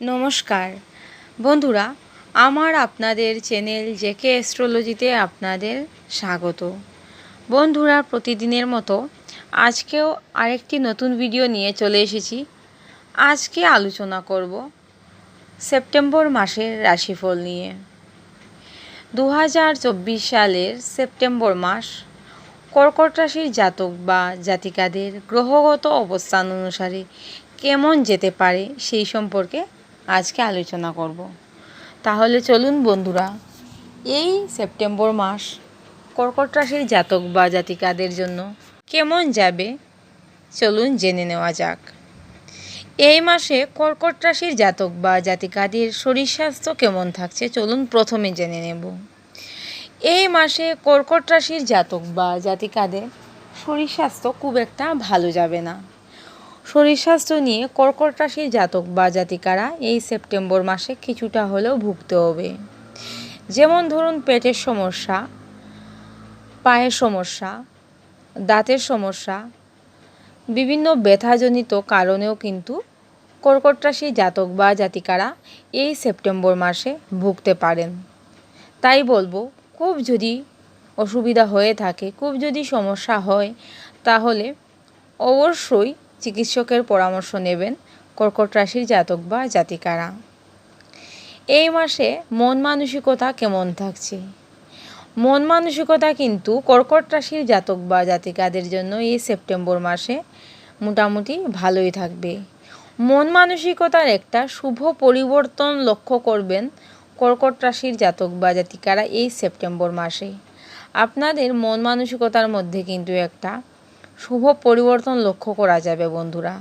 নমস্কার। বন্ধুরা, আমার আপনাদের চ্যানেল জেকে অ্যাস্ট্রোলজিতে আপনাদের স্বাগত। বন্ধুরা, প্রতিদিনের মতো আজকেও আরেকটি নতুন ভিডিও নিয়ে চলে এসেছি। আজকে আলোচনা করব সেপ্টেম্বর মাসের রাশিফল নিয়ে। দু হাজার চব্বিশ সালের সেপ্টেম্বর মাস কর্কট রাশির জাতক বা জাতিকাদের গ্রহগত অবস্থান অনুসারে কেমন যেতে পারে সেই সম্পর্কে আজকে আলোচনা করব। তাহলে চলুন বন্ধুরা, এই সেপ্টেম্বর মাস কর্কট রাশির জাতক বা জাতিকাদের জন্য কেমন যাবে চলুন জেনে নেওয়া যাক। এই মাসে কর্কট রাশির জাতক বা জাতিকাদের শরীর স্বাস্থ্য কেমন থাকছে চলুন প্রথমে জেনে নেব। এই মাসে কর্কট রাশির জাতক বা জাতিকাদের শরীর স্বাস্থ্য খুব একটা ভালো যাবে না। শরীর স্বাস্থ্য নিয়ে কর্কট রাশির জাতক বা জাতিকারা এই সেপ্টেম্বর মাসে কিছুটা হলেও ভুগতে হবে। যেমন ধরুন, পেটের সমস্যা, পায়ের সমস্যা, দাঁতের সমস্যা, বিভিন্ন ব্যথাজনিত কারণেও কিন্তু কর্কট রাশির জাতক বা জাতিকারা এই সেপ্টেম্বর মাসে ভুগতে পারেন। তাই বলব, খুব যদি অসুবিধা হয়ে থাকে, খুব যদি সমস্যা হয়, তাহলে অবশ্যই চিকিৎসকের পরামর্শ নেবেন কর্কট রাশির জাতক বা জাতিকারা। এই মাসে মন মানসিকতা কেমন থাকছে? মন মানসিকতা কিন্তু কর্কট রাশির জাতক বা জাতিকাদের জন্য এই সেপ্টেম্বর মাসে মোটামুটি ভালোই থাকবে। মন মানসিকতার একটা শুভ পরিবর্তন লক্ষ্য করবেন কর্কট রাশির জাতক বা জাতিকারা এই সেপ্টেম্বর মাসে। আপনাদের মন মানসিকতার মধ্যে কিন্তু একটা শুভ পরিবর্তন লক্ষ্য করা যাবে বন্ধুরা।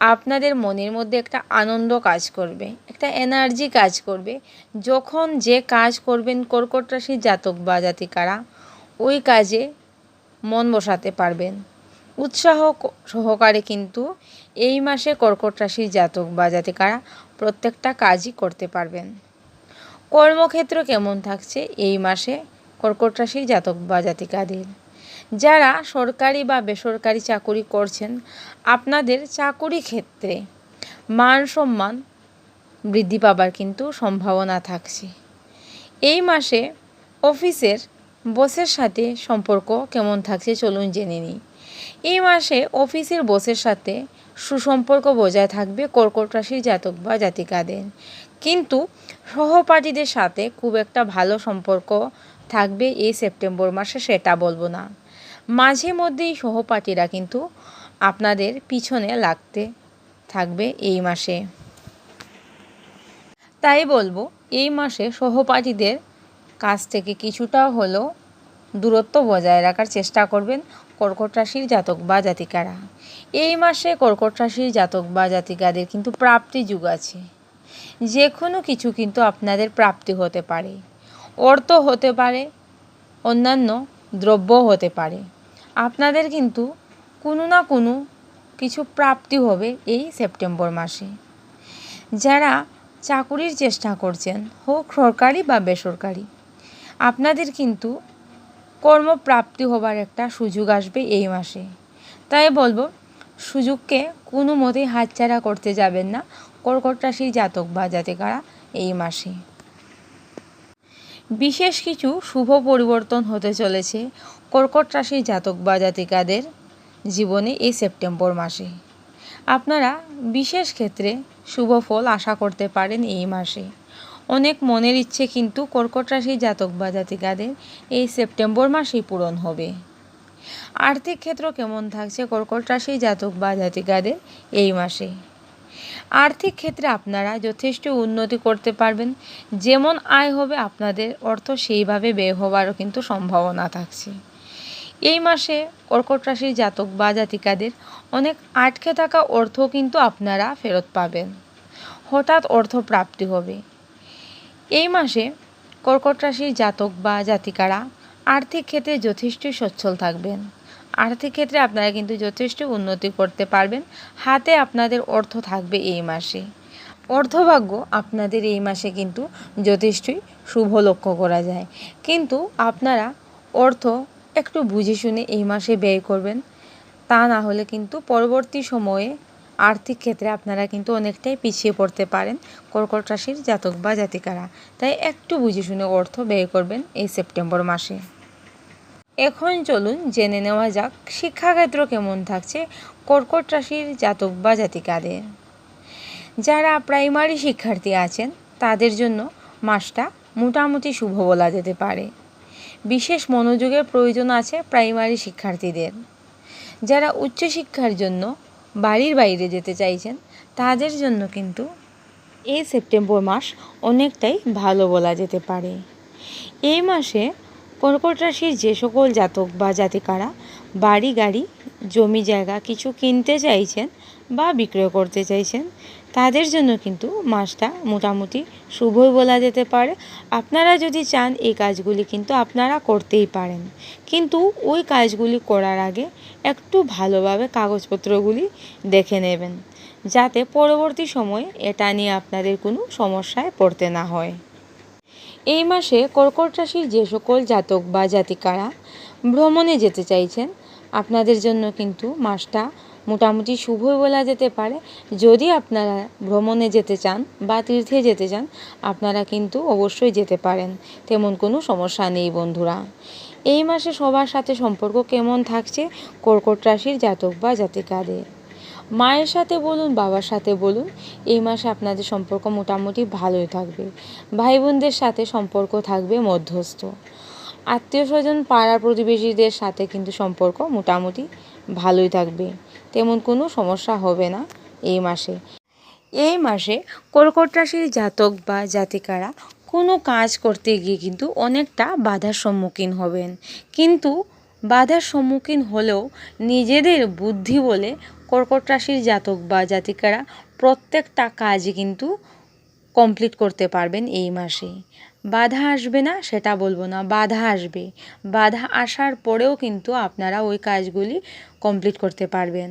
আপনাদের মনের মধ্যে একটা আনন্দ কাজ করবে, একটা এনার্জি কাজ করবে। যখন যে কাজ করবেন কর্কট রাশির জাতক বা জাতিকারা, ওই কাজে মন বসাতে পারবেন। উৎসাহ সহকারে কিন্তু এই মাসে কর্কট রাশির জাতক বা জাতিকারা প্রত্যেকটা কাজই করতে পারবেন। কর্মক্ষেত্র কেমন থাকছে এই মাসে কর্কট রাশির জাতক বা জাতিকাদের? যারা সরকারি বা বেসরকারি চাকুরি করছেন, আপনাদের চাকুরি ক্ষেত্রে মান সম্মান বৃদ্ধি পাবার কিন্তু সম্ভাবনা থাকছে। এই মাসে অফিসের বসের সাথে সম্পর্ক কেমন থাকছে চলুন জেনে নিই। এই মাসে অফিসের বসের সাথে সুসম্পর্ক বজায় থাকবে কর্কট রাশির জাতক বা জাতিকাদের। কিন্তু সহপাঠীদের সাথে খুব একটা ভালো সম্পর্ক থাকবে এই সেপ্টেম্বর মাসে সেটা বলব না। মাঝে মধ্যেই সহপাঠীরা কিন্তু আপনাদের পিছনে লাগতে থাকবে এই মাসে। তাই বলব, এই মাসে সহপাঠীদের কাছ থেকে কিছুটা হলেও দূরত্ব বজায় রাখার চেষ্টা করবেন কর্কট রাশির জাতক বা জাতিকারা। এই মাসে কর্কট রাশির জাতক বা জাতিকাদের কিন্তু প্রাপ্তি যুগ আছে। যে কোনো কিছু কিন্তু আপনাদের প্রাপ্তি হতে পারে। অর্থ হতে পারে অন্যান্য দ্রব্য হতে পারে। আপনাদের কিন্তু কোনো না কোনো কিছু প্রাপ্তি হবে এই সেপ্টেম্বর মাসে। যারা চাকুরির চেষ্টা করছেন, হোক সরকারি বা বেসরকারি, আপনাদের কিন্তু কর্মপ্রাপ্তি হবার একটা সুযোগ আসবে এই মাসে। তাই বলব, সুযোগকে কোনো মতেই হাতছাড়া করতে যাবেন না। কর্কট রাশির জাতক বা জাতিকারা এই মাসে। বিশেষ কিছু শুভ পরিবর্তন হতে চলেছে কর্কট রাশির জাতক বা জাতিকাদের জীবনে এই সেপ্টেম্বর মাসে। আপনারা বিশেষ ক্ষেত্রে শুভ ফল আশা করতে পারেন এই মাসে। অনেক মনের ইচ্ছে কিন্তু কর্কট রাশির জাতক বা জাতিকাদের এই সেপ্টেম্বর মাসেই পূরণ হবে। আর্থিক ক্ষেত্র কেমন থাকছে কর্কট রাশির জাতক বা জাতিকাদের এই মাসে? আর্থিক ক্ষেত্রে আপনারা যথেষ্ট উন্নতি করতে পারবেন। যেমন আয় হবে আপনাদের, অর্থ সেইভাবে ব্যয় হওয়ারও কিন্তু সম্ভাবনা থাকছে। এই মাসে কর্কট রাশির জাতক বা জাতিকাদের অনেক আটকে থাকা অর্থ কিন্তু আপনারা ফেরত পাবেন। হঠাৎ অর্থ প্রাপ্তি হবে। এই মাসে কর্কট রাশির জাতক বা জাতিকারা আর্থিক ক্ষেত্রে যথেষ্ট সচ্ছল থাকবেন। আর্থিক ক্ষেত্রে আপনারা কিন্তু যথেষ্ট উন্নতি করতে পারবেন। হাতে আপনাদের অর্থ থাকবে এই মাসে। অর্থভাগ্য আপনাদের এই মাসে কিন্তু যথেষ্টই শুভ লক্ষ্য করা যায়। কিন্তু আপনারা অর্থ একটু বুঝে শুনে এই মাসে ব্যয় করবেন। তা না হলে কিন্তু পরবর্তী সময়ে আর্থিক ক্ষেত্রে আপনারা কিন্তু অনেকটাই পিছিয়ে পড়তে পারেন কর্কট রাশির জাতক বা জাতিকারা। তাই একটু বুঝে শুনে অর্থ ব্যয় করবেন এই সেপ্টেম্বর মাসে। এখন চলুন জেনে নেওয়া যাক শিক্ষাক্ষেত্র কেমন থাকছে কর্কট রাশির জাতক বা জাতিকাদের। যারা প্রাইমারি শিক্ষার্থী আছেন, তাদের জন্য মাসটা মোটামুটি শুভ বলা যেতে পারে। বিশেষ মনোযোগের প্রয়োজন আছে প্রাইমারি শিক্ষার্থীদের। যারা উচ্চশিক্ষার জন্য বাড়ির বাইরে যেতে চাইছেন, তাদের জন্য কিন্তু এই সেপ্টেম্বর মাস অনেকটাই ভালো বলা যেতে পারে। এই মাসে কর্কট রাশির যে সকল জাতক বা জাতিকারা বাড়ি, গাড়ি, জমি, জায়গা কিছু কিনতে চাইছেন বা বিক্রয় করতে চাইছেন, তাদের জন্য কিন্তু মাসটা মোটামুটি শুভই বলা যেতে পারে। আপনারা যদি চান এই কাজগুলি কিন্তু আপনারা করতেই পারেন। কিন্তু ওই কাজগুলি করার আগে একটু ভালোভাবে কাগজপত্রগুলি দেখে নেবেন, যাতে পরবর্তী সময়ে এটা নিয়ে আপনাদের কোনো সমস্যায় পড়তে না হয়। এই মাসে কর্কট রাশির যে সকল জাতক বা জাতিকারা ভ্রমণে যেতে চাইছেন, আপনাদের জন্য কিন্তু মাসটা মোটামুটি শুভই বলা যেতে পারে। যদি আপনারা ভ্রমণে যেতে চান বা তীর্থে যেতে চান, আপনারা কিন্তু অবশ্যই যেতে পারেন। তেমন কোনো সমস্যা নেই বন্ধুরা। এই মাসে সবার সাথে সম্পর্ক কেমন থাকছে কর্কট রাশির জাতক বা জাতিকাদের? মায়ের সাথে বলুন, বাবার সাথে বলুন, এই মাসে আপনাদের সম্পর্ক মোটামুটি ভালোই থাকবে। ভাই বোনদের সাথে সম্পর্ক থাকবে মধ্যস্থ। আত্মীয় স্বজন পাড়ার প্রতিবেশীদের সাথে কিন্তু সম্পর্ক মোটামুটি ভালোই থাকবে। তেমন কোনো সমস্যা হবে না এই মাসে। এই মাসে কর্কট রাশির জাতক বা জাতিকারা কোনো কাজ করতে গিয়ে কিন্তু অনেকটা বাধার সম্মুখীন হবেন। কিন্তু বাধার সম্মুখীন হলেও নিজেদের বুদ্ধি বলে কর্কট রাশির জাতক বা জাতিকারা প্রত্যেকটা কাজই কিন্তু কমপ্লিট করতে পারবেন এই মাসে। বাধা আসবে না, সেটা বলব না, বাধা আসবে। বাধা আসার পরেও কিন্তু আপনারা ওই কাজগুলি কমপ্লিট করতে পারবেন।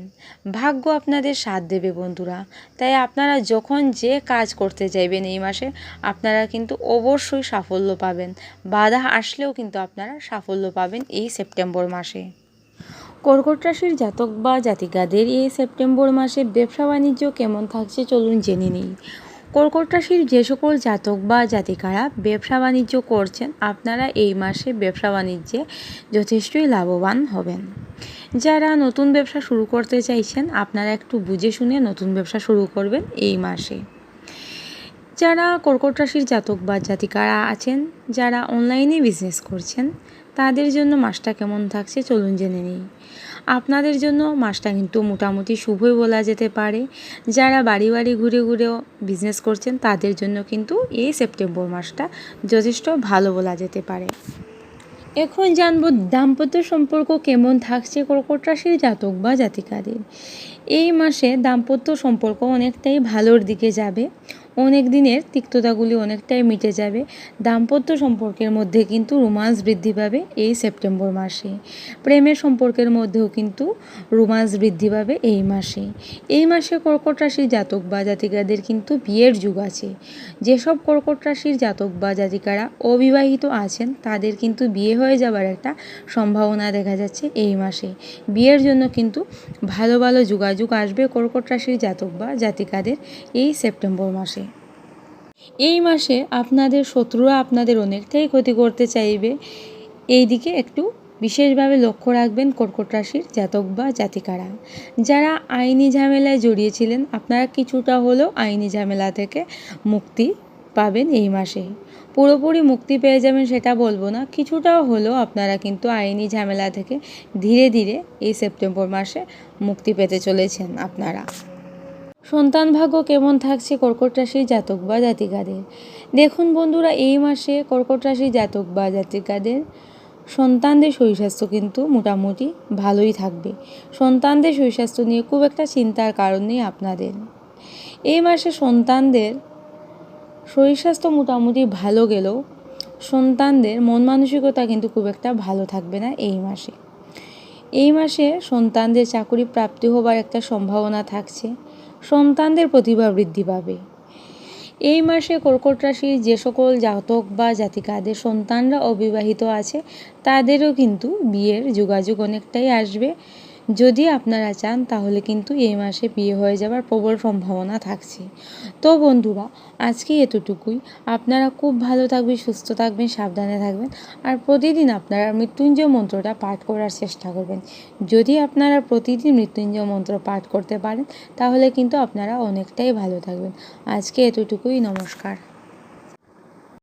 ভাগ্য আপনাদের সাথ দেবে বন্ধুরা। তাই আপনারা যখন যে কাজ করতে চাইবেন এই মাসে, আপনারা কিন্তু অবশ্যই সাফল্য পাবেন। বাধা আসলেও কিন্তু আপনারা সাফল্য পাবেন এই সেপ্টেম্বর মাসে। কর্কট রাশির জাতক বা জাতিকাদের এই সেপ্টেম্বর মাসে ব্যবসা বাণিজ্য কেমন থাকছে চলুন জেনে নিই। কর্কট রাশির যে সকল জাতক বা জাতিকারা ব্যবসা বাণিজ্য করছেন, আপনারা এই মাসে ব্যবসা বাণিজ্যে যথেষ্টই লাভবান হবেন। যারা নতুন ব্যবসা শুরু করতে চাইছেন, আপনারা একটু বুঝে শুনে নতুন ব্যবসা শুরু করবেন এই মাসে। যারা কর্কট রাশির জাতক বা জাতিকারা আছেন, যারা অনলাইনে বিজনেস করছেন তাদের জন্য মাসটা কেমন থাকছে চলুন জেনে নিই। আপনাদের জন্য মাসটা কিন্তু মোটামুটি শুভই বলা যেতে পারে। যারা বাড়ি বাড়ি ঘুরে ঘুরেও বিজনেস করছেন, তাদের জন্য কিন্তু এই সেপ্টেম্বর মাসটা যথেষ্ট ভালো বলা যেতে পারে। এখন জানব দাম্পত্য সম্পর্ক কেমন থাকছে কর্কট রাশির জাতক বা জাতিকাদের। এই মাসে দাম্পত্য সম্পর্ক অনেকটাই ভালোর দিকে যাবে। অনেক দিনের তিক্ততাগুলি অনেকটাই মিটে যাবে। দাম্পত্য সম্পর্কের মধ্যে কিন্তু রোমান্স বৃদ্ধি পাবে এই সেপ্টেম্বর মাসে প্রেমের সম্পর্কের মধ্যেও কিন্তু রোমান্স বৃদ্ধি পাবে এই মাসে এই মাসে কর্কট রাশির জাতক বা জাতিকাদের কিন্তু বিয়ের যুগ আছে। যেসব কর্কট রাশির জাতক বা জাতিকারা অবিবাহিত আছেন, তাদের কিন্তু বিয়ে হয়ে যাবার একটা সম্ভাবনা দেখা যাচ্ছে এই মাসে। বিয়ের জন্য কিন্তু ভালো ভালো যোগাযোগ আসবে কর্কট রাশির জাতক বা জাতিকাদের এই সেপ্টেম্বর মাসে। এই মাসে আপনাদের শত্রুরা আপনাদের অনেকটাই ক্ষতি করতে চাইবে। এই দিকে একটু বিশেষভাবে লক্ষ্য রাখবেন কর্কট রাশির জাতক বা জাতিকারা। যারা আইনি ঝামেলায় জড়িয়েছিলেন, আপনারা কিছুটা হলেও আইনি ঝামেলা থেকে মুক্তি পাবেন এই মাসে। পুরোপুরি মুক্তি পেয়ে যাবেন সেটা বলব না কিছুটাও হলেও আপনারা কিন্তু আইনি ঝামেলা থেকে ধীরে ধীরে এই সেপ্টেম্বর মাসে মুক্তি পেতে চলেছেন আপনারা। সন্তান ভাগ্য কেমন থাকছে কর্কট রাশির জাতক বা জাতিকাদের? দেখুন বন্ধুরা, এই মাসে কর্কট রাশির জাতক বা জাতিকাদের সন্তানদের শরীরস্বাস্থ্য কিন্তু মোটামুটি ভালোই থাকবে। সন্তানদের শরীরস্বাস্থ্য নিয়ে খুব একটা চিন্তার কারণ নেই আপনাদের। এই মাসে সন্তানদের শরীর স্বাস্থ্য মোটামুটি ভালো গেলেও সন্তানদের মন মানসিকতা কিন্তু খুব একটা ভালো থাকবে না এই মাসে। এই মাসে সন্তানদের চাকুরি প্রাপ্তি হবার একটা সম্ভাবনা থাকছে। সন্তানদের প্রতিভা বৃদ্ধি পাবে। এই মাসে কর্কট রাশির যে সকল জাতক বা জাতিকাদের সন্তানরা অবিবাহিত আছে, তাদেরও কিন্তু বিয়ের যোগাযোগ অনেকটাই আসবে। যদি আপনারা চান, তাহলে কিন্তু এই মাসে বিয়ে হয়ে যাবার প্রবল সম্ভাবনা থাকছে। তো বন্ধুরা, আজকে এতটুকুই। আপনারা খুব ভালো থাকবেন, সুস্থ থাকবেন, সাবধানে থাকবেন আর প্রতিদিন আপনারা মৃত্যুঞ্জয় মন্ত্রটা পাঠ করার চেষ্টা করবেন। যদি আপনারা প্রতিদিন মৃত্যুঞ্জয় মন্ত্র পাঠ করতে পারেন, তাহলে কিন্তু আপনারা অনেকটাই ভালো থাকবেন। আজকে এতটুকুই, নমস্কার।